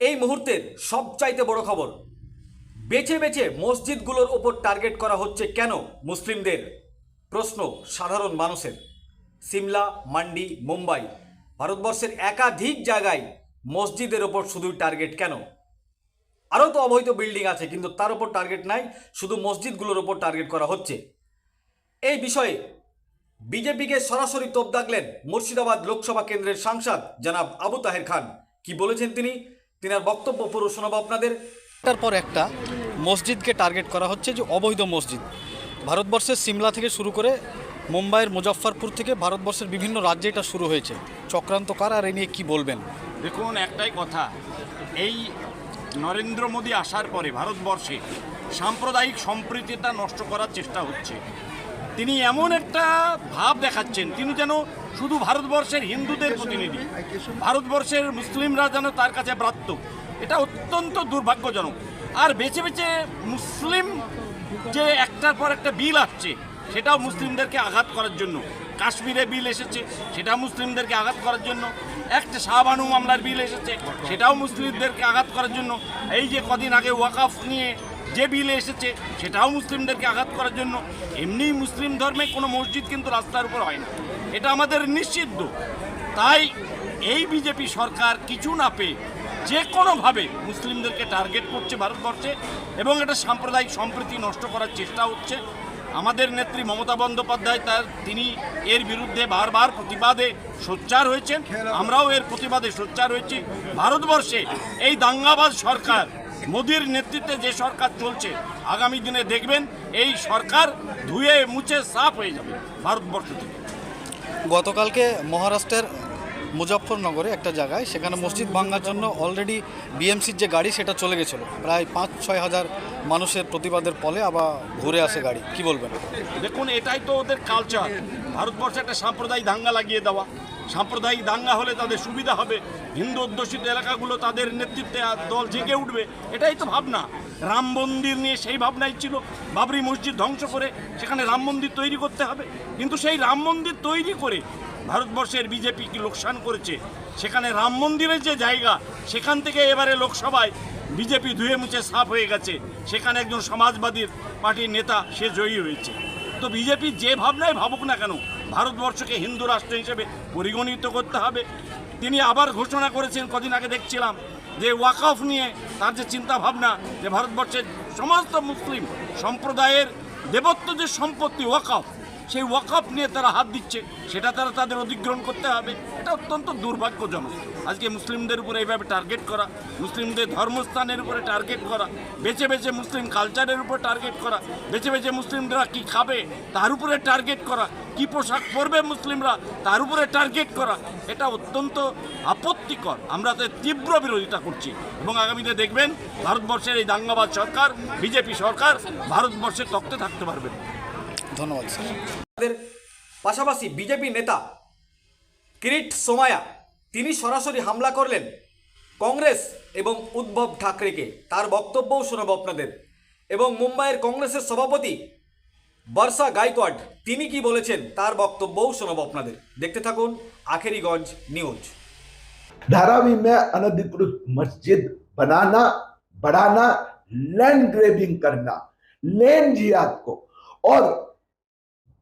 এই মুহূর্তের সবচাইতে বড় খবর, বেছে বেছে মসজিদগুলোর ওপর টার্গেট করা হচ্ছে কেন মুসলিমদের? প্রশ্ন সাধারণ মানুষের। সিমলা, মান্ডি, মুম্বাই, ভারতবর্ষের একাধিক জায়গায় মসজিদের ওপর শুধুই টার্গেট কেন? আরও তো অবৈধ বিল্ডিং আছে, কিন্তু তার ওপর টার্গেট নাই, শুধু মসজিদগুলোর ওপর টার্গেট করা হচ্ছে। এই বিষয়ে বিজেপিকে সরাসরি তোপ দাগলেন মুর্শিদাবাদ লোকসভা কেন্দ্রের সাংসদ জনাব আবু তাহের খান। কি বলেছেন তিনি? তিনার বক্তব্য পুরো শোনাবো আপনাদের। একটার পর একটা মসজিদকে টার্গেট করা হচ্ছে যে অবৈধ মসজিদ। ভারতবর্ষের সিমলা থেকে শুরু করে মুম্বাইয়ের মুজফ্ফরপুর থেকে ভারতবর্ষের বিভিন্ন রাজ্যে এটা শুরু হয়েছে। চক্রান্তকার আর এ নিয়ে কী বলবেন? দেখুন, একটাই কথা, এই নরেন্দ্র মোদী আসার পরে ভারতবর্ষে সাম্প্রদায়িক সম্প্রীতিটা নষ্ট করার চেষ্টা হচ্ছে। তিনি এমন একটা ভাব দেখাচ্ছেন, তিনি যেন শুধু ভারতবর্ষের হিন্দুদের প্রতিনিধি, ভারতবর্ষের মুসলিমরা যেন তার কাছে ব্রাত্য। এটা অত্যন্ত দুর্ভাগ্যজনক। আর বেছে বেছে মুসলিম যে একটার পর একটা বিল আসছে, সেটাও মুসলিমদেরকে আঘাত করার জন্য। কাশ্মীরে বিল এসেছে, সেটাও মুসলিমদেরকে আঘাত করার জন্য। একটা শাহবানু মামলার বিল এসেছে, সেটাও মুসলিমদেরকে আঘাত করার জন্য। এই যে কদিন আগে ওয়াকাফ নিয়ে যে বিল এসেছে, সেটাও মুসলিমদেরকে আঘাত করার জন্য। এমনি মুসলিম ধর্মে কোনো মসজিদ কিন্তু রাস্তার উপর হয় না। এটা আমাদের নিষিদ্ধ। তাই এই বিজেপি সরকার কিছু না পেয়ে যে কোনোভাবে মুসলিমদেরকে টার্গেট করছে ভারতবর্ষে এবং এটা সাম্প্রদায়িক সম্প্রীতি নষ্ট করার চেষ্টা হচ্ছে, আমাদের নেত্রী মমতা বন্দ্যোপাধ্যায় তার, তিনি এর বিরুদ্ধে বারবার প্রতিবাদে সোচ্চার হয়েছেন। আমরাও এর প্রতিবাদে সোচ্চার হয়েছি। ভারতবর্ষে এই দাঙ্গাবাজ সরকার মোদির নেতৃত্বে যে সরকার চলছে আগামী দিনে দেখবেন এই সরকার ধুয়ে মুছে সাফ হয়ে যাবে ভারতবর্ষ থেকে। গতকালকে মহারাষ্ট্রের মুজফ্ফরনগরে একটা জায়গায় সেখানে মসজিদ ভাঙার জন্য অলরেডি বিএমসির যে গাড়ি সেটা চলে গেছিল। প্রায় পাঁচ ছয় হাজার মানুষের প্রতিবাদের ফলে আবার ঘুরে আসে গাড়ি। কি বলবেন? দেখুন এটাই তো ওদের কালচার ভারতবর্ষে একটা সাম্প্রদায়িক দাঙ্গা লাগিয়ে দেওয়া। সাম্প্রদায়িক দাঙ্গা হলে তাদের সুবিধা হবে। হিন্দু অধ্যুষিত এলাকাগুলো তাদের নেতৃত্বে দল জেগে উঠবে, এটাই তো ভাবনা। রাম মন্দির নিয়ে সেই ভাবনাই ছিল। বাবরি মসজিদ ধ্বংস করে সেখানে রাম মন্দির তৈরি করতে হবে। কিন্তু সেই রাম মন্দির তৈরি করে ভারতবর্ষের বিজেপি কি লোকসান করেছে। সেখানে রাম মন্দিরের যে জায়গা, সেখান থেকে এবারে লোকসভায় বিজেপি ধুয়ে মুছে সাফ হয়ে গেছে। সেখানে একজন সমাজবাদীর পার্টির নেতা, সে জয়ী হয়েছে। তো বিজেপি যে ভাবনায় ভাবুক না কেন ভারতবর্ষকে হিন্দু রাষ্ট্র হিসেবে পরিগণিত করতে হবে। তিনি আবার ঘোষণা করেছেন, কদিন আগে দেখছিলাম, যে ওয়াকফ নিয়ে তার যে চিন্তা ভাবনা যে ভারতবর্ষের সমস্ত মুসলিম সম্প্রদায়ের দেবত্ব যে সম্পত্তি ওয়াকফ, সেই ওয়াকফ নিয়ে তারা হাত দিচ্ছে, সেটা তারা তাদের অধিগ্রহণ করতে হবে। এটা অত্যন্ত দুর্ভাগ্যজনক। আজকে মুসলিমদের উপরে এইভাবে টার্গেট করা, মুসলিমদের ধর্মস্থানের উপরে টার্গেট করা, বেছে বেছে মুসলিম কালচারের উপর টার্গেট করা, বেছে বেছে মুসলিমরা কি খাবে, তার উপরে টার্গেট করা কি পোশাক পরবে মুসলিমরা তার উপরে টার্গেট করা এটা অত্যন্ত আপত্তিকর। আমরা তো তীব্র বিরোধিতা করছি। এবং আগামীতে দেখবেন ভারতবর্ষের এই দাঙ্গাবাদ সরকার বিজেপি সরকার ভারতবর্ষের তক্তে থাকতে পারবে। ধন্যবাদ স্যার। পাশাপাশি বিজেপি নেতা কিরিট সোমায়া তিনি সরাসরি হামলা করলেন কংগ্রেস এবং উদ্ভব ঠাকরেকে। তার বক্তব্যও শোনাবো আপনাদের। এবং মুম্বাইয়ের কংগ্রেসের সভাপতি বর্ষা গাইকোয়াড তিনি কি বলেছেন তার বক্তব্যও শোনাবো আপনাদের দেখতে থাকুন আখেরিগঞ্জ নিউজ धारावी में अनधिकृत मस्जिद बनाना बढ़ाना लैंड ग्रेबिंग करना लेन जियाद को और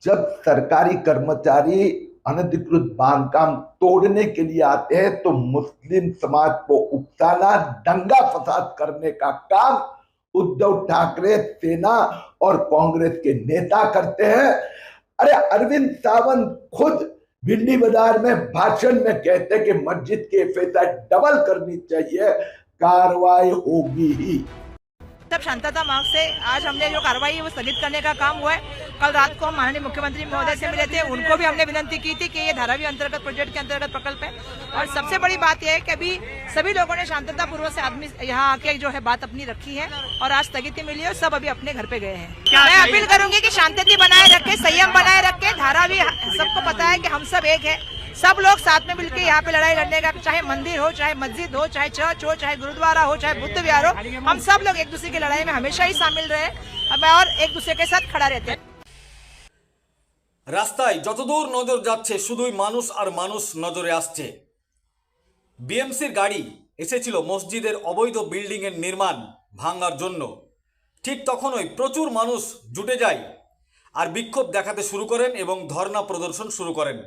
जब सरकारी कर्मचारी अनधिकृत बांधकाम तोड़ने के लिए आते हैं तो मुस्लिम समाज को उकसाना दंगा फसाद करने का काम उद्धव ठाकरे सेना और कांग्रेस के नेता करते हैं। अरे अरविंद सावंत खुद भिंडी बाज़ार में भाषण में कहते कि मस्जिद की फैसला डबल करनी चाहिए, कार्रवाई होगी ही। तब शांतता मार्ग से आज हमने जो कार्रवाई है वो स्थगित करने का काम हुआ है। कल रात को हम माननीय मुख्यमंत्री महोदय से मिले थे उनको भी हमने विनती की थी कि ये धारावी अंतर्गत प्रोजेक्ट के अंतर्गत प्रकल्प है। और सबसे बड़ी बात यह है कि अभी सभी लोगों ने शांतता पूर्वक से आदमी यहाँ आके जो है बात अपनी रखी है और आज स्थगिति मिली है और सब अभी अपने घर पे गए हैं। मैं अपील करूँगी की शांति बनाए रखे संयम बनाए रखे। धारावी सबको पता है की हम सब एक है। सब लोग साथ में मिलकर यहाँ पे लड़ाई लड़ने का चाहे मंदिर हो चाहे मस्जिद हो चाहे चर्च हो चाहे गुरुद्वारा हो चाहे बुद्ध विहार हो हम सब लोग एक दूसरे की लड़ाई में हमेशा ही शामिल रहे और एक दूसरे के साथ खड़ा रहते हैं রাস্তায় যতদূর নজর যাচ্ছে শুধুই মানুষ আর মানুষ নজরে আসছে বিএমসির গাড়ি এসেছিল মসজিদের অবৈধ বিল্ডিংয়ের নির্মাণ ভাঙার জন্য ঠিক তখনই প্রচুর মানুষ জুটে যায় আর বিক্ষোভ দেখাতে শুরু করেন এবং ধর্ণা প্রদর্শন শুরু করেন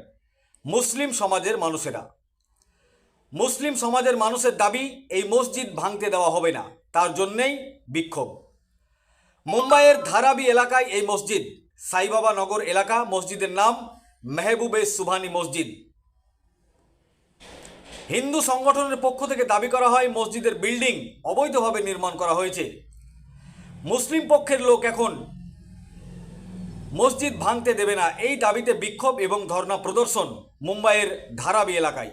মুসলিম সমাজের মানুষেরা। মুসলিম সমাজের মানুষের দাবি, এই মসজিদ ভাঙতে দেওয়া হবে না। তার জন্যেই বিক্ষোভ। মুম্বাইয়ের ধারাবি এলাকায় এই মসজিদ সাইবাবা নগর এলাকা মসজিদের নাম মেহবুবে সুভানি মসজিদ। হিন্দু সংগঠনের পক্ষ থেকে দাবি করা হয়, মসজিদের বিল্ডিং অবৈধভাবে নির্মাণ করা হয়েছে। মুসলিম পক্ষের লোক এখন মসজিদ ভাঙতে দেবে না এই দাবিতে বিক্ষোভ এবং ধর্ণা প্রদর্শন মুম্বাইয়ের ধারাবি এলাকায়।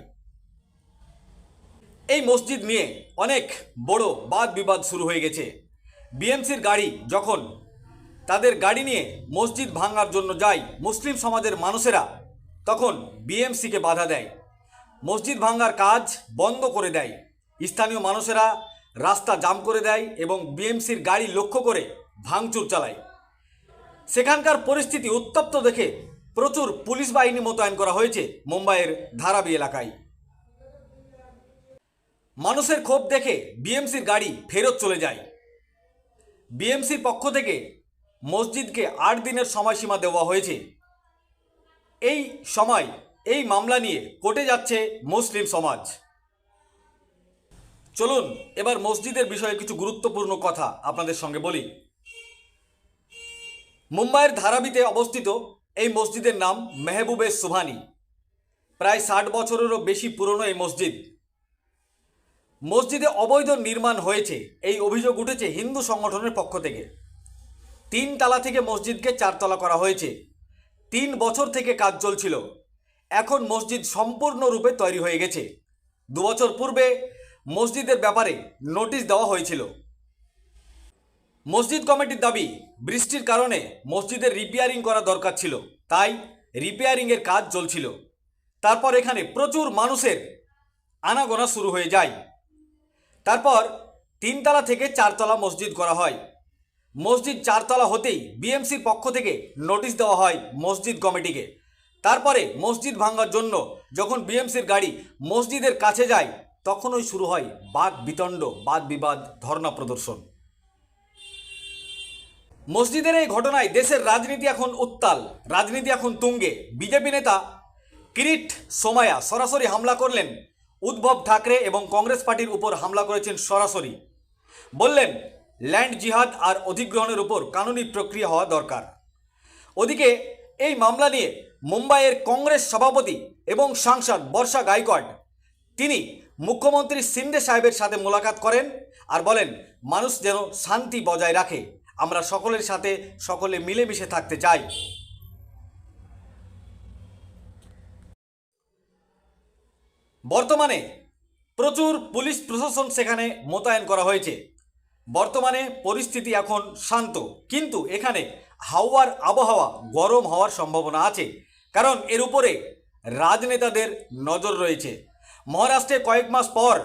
এই মসজিদ নিয়ে অনেক বড় বাদ বিবাদ শুরু হয়ে গেছে। বিএমসির গাড়ি যখন তাদের গাড়ি নিয়ে মসজিদ ভাঙার জন্য যায় মুসলিম সমাজের মানুষেরা, তখন বিএমসিকে বাধা দেয়। মসজিদ ভাঙার কাজ বন্ধ করে দেয়। স্থানীয় মানুষেরা রাস্তা জাম করে দেয় এবং বিএমসির গাড়ি লক্ষ্য করে ভাঙচুর চালায়। সেখানকার পরিস্থিতি উত্তপ্ত দেখে প্রচুর পুলিশ বাহিনী মোতায়েন করা হয়েছে মুম্বাইয়ের ধারাবি এলাকায়। মানুষের ক্ষোভ দেখে বিএমসির গাড়ি ফেরত চলে যায়। বিএমসির পক্ষ থেকে মসজিদকে আট দিনের সময়সীমা দেওয়া হয়েছে। এই সময় এই মামলা নিয়ে কোর্টে যাচ্ছে মুসলিম সমাজ। চলুন এবার মসজিদের বিষয়ে কিছু গুরুত্বপূর্ণ কথা আপনাদের সঙ্গে বলি। মুম্বাইয়ের ধারাবিতে অবস্থিত এই মসজিদের নাম মেহবুবে সুভানি প্রায় ষাট বছরেরও বেশি পুরনো এই মসজিদ। মসজিদে অবৈধ নির্মাণ হয়েছে, এই অভিযোগ উঠেছে হিন্দু সংগঠনের পক্ষ থেকে। তিন তালা থেকে মসজিদকে চারতলা করা হয়েছে। তিন বছর থেকে কাজ চলছিল। এখন মসজিদ সম্পূর্ণরূপে তৈরি হয়ে গেছে। দু বছর পূর্বে মসজিদের ব্যাপারে নোটিশ দেওয়া হয়েছিল। মসজিদ কমিটির দাবি, বৃষ্টির কারণে মসজিদের রিপেয়ারিং করা দরকার ছিল, তাই রিপেয়ারিংয়ের কাজ চলছিল। তারপর এখানে প্রচুর মানুষের আনাগোনা শুরু হয়ে যায়। তারপর তিনতলা থেকে চারতলা মসজিদ করা হয়। মসজিদ চারতলা হতেই বিএমসির পক্ষ থেকে নোটিশ দেওয়া হয় মসজিদ কমিটিকে। তারপরে মসজিদ ভাঙার জন্য যখন বিএমসির গাড়ি মসজিদের কাছে যায়, তখনই শুরু হয় বাদ বিতণ্ড বাদ বিবাদ, ধর্ণা প্রদর্শন। মসজিদের এই ঘটনায় দেশের রাজনীতি এখন উত্তাল, রাজনীতি এখন তুঙ্গে। বিজেপি নেতা কিরিট সোমায়া সরাসরি হামলা করলেন। উদ্ভব ঠাকরে এবং কংগ্রেস পার্টির উপর হামলা করেছেন সরাসরি। বললেন, ল্যান্ড জিহাদ আর অধিগ্রহণের উপর কানুনি প্রক্রিয়া হওয়া দরকার। ওদিকে এই মামলা নিয়ে মুম্বাইয়ের কংগ্রেস সভাপতি এবং সাংসদ বর্ষা গাইকোয়াড, তিনি মুখ্যমন্ত্রী সিন্ডে সাহেবের সাথে মোলাকাত করেন আর বলেন, মানুষ যেন শান্তি বজায় রাখে। আমরা সকলের সাথে সকলে মিলেমিশে থাকতে চাই। বর্তমানে প্রচুর পুলিশ প্রশাসন সেখানে মোতায়েন করা হয়েছে। বর্তমানে পরিস্থিতি এখন শান্ত, কিন্তু এখানে হাওয়ার আবহাওয়া গরম হওয়ার সম্ভাবনা আছে, কারণ এর উপরে রাজনেতাদের নজর রয়েছে। মহারাষ্ট্রে কয়েক মাস পর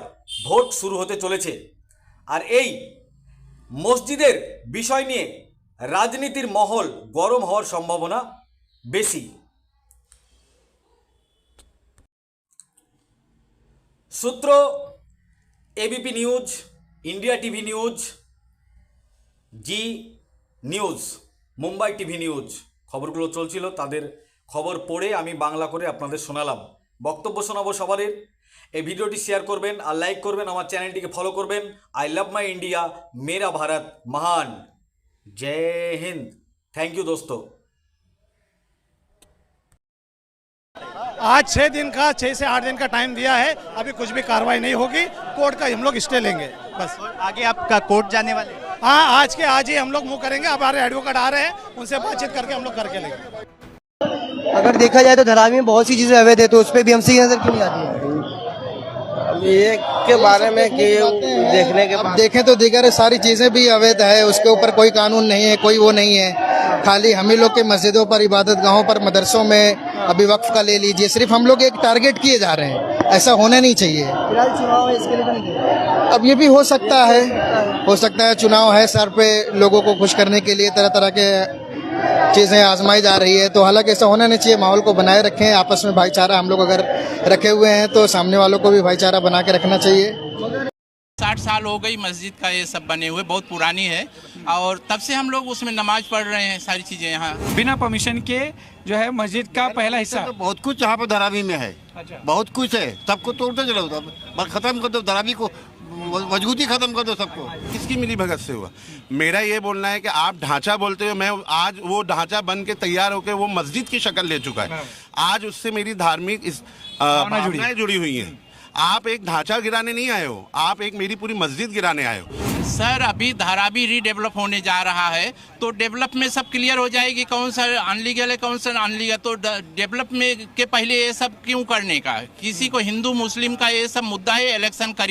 ভোট শুরু হতে চলেছে, আর এই মসজিদের বিষয় নিয়ে রাজনীতির মহল গরম হওয়ার সম্ভাবনা বেশি। সূত্র, ABP news, India TV news, Zee news, Mumbai TV news. খবরগুলো চলছিল, তাদের খবর পড়ে আমি বাংলা করে আপনাদের শোনালাম। বক্তব্য শোনাবো সবারের। এই ভিডিওটি শেয়ার করবেন আর লাইক করবেন আমার চ্যানেলটিকে ফলো করবেন আই লাভ মাই ইন্ডিয়া মেরা ভারত মহান জয় হিন্দ থ্যাংক ইউ দোস্তো आज छः दिन का छः से आठ दिन का टाइम दिया है अभी कुछ भी कार्रवाई नहीं होगी कोर्ट का हम लोग स्टे लेंगे बस आगे आपका कोर्ट जाने वाले हैं? हाँ आज के आज ही हम लोग मुँह करेंगे अब हमारे एडवोकेट आ रहे हैं उनसे बातचीत करके हम लोग करके लेंगे अगर देखा जाए तो धरावी में बहुत सी चीजें अवैध है तो उस पर बीएमसी की नजर क्यों नहीं आती है ये के बारे में कि देखने के अब बाद। देखें तो दीगर सारी चीज़ें भी अवैध है उसके ऊपर कोई कानून नहीं है कोई वो नहीं है। खाली हम ही लोग के मस्जिदों पर इबादत गाहों पर मदरसों में अभी वक्फ का ले लीजिए। सिर्फ़ हम लोग एक टारगेट किए जा रहे हैं। ऐसा होना नहीं चाहिए। तो। अब ये भी हो सकता है। हो सकता है चुनाव है सर पे लोगों को खुश करने के लिए तरह तरह के चीज़ें आजमाई जा रही है। तो हालाँकि ऐसा होना नहीं चाहिए। माहौल को बनाए रखें। आपस में भाईचारा हम लोग अगर रखे हुए हैं तो सामने वालों को भी भाईचारा बना के रखना चाहिए। साठ साल हो गई मस्जिद का ये सब बने हुए बहुत पुरानी है। और तब से हम लोग उसमें नमाज़ पढ़ रहे हैं सारी चीज़ें यहाँ। बिना परमिशन के जो है मस्जिद का पहला हिस्सा। तो बहुत कुछ यहाँ पर धरावी में है। अच्छा। बहुत कुछ है। सबको तोड़ते चलो तब खत्म कर दो। धरावी को मजबूती खत्म कर दो सबको। किसकी मिली भगत से हुआ? मेरा ये बोलना है कि आप ढांचा बोलते हो मैं आज वो ढांचा बन के तैयार होकर वो मस्जिद की शक्ल ले चुका है। आज उससे मेरी धार्मिक इस भावनाएँ जुड़ी हुई हैं। आप एक ढांचा गिराने नहीं आए हो आप एक मेरी पूरी मस्जिद गिराने आए हो। सर अभी धारावी रीडेवलप होने जा रहा है तो डेवलप में सब क्लियर हो जाएगी कौन सा अनलीगल है कौन सा अनलीगल तो डेवलप में के पहले ये सब क्यों करने का? किसी को हिंदू मुस्लिम का ये सब मुद्दा है इलेक्शन करी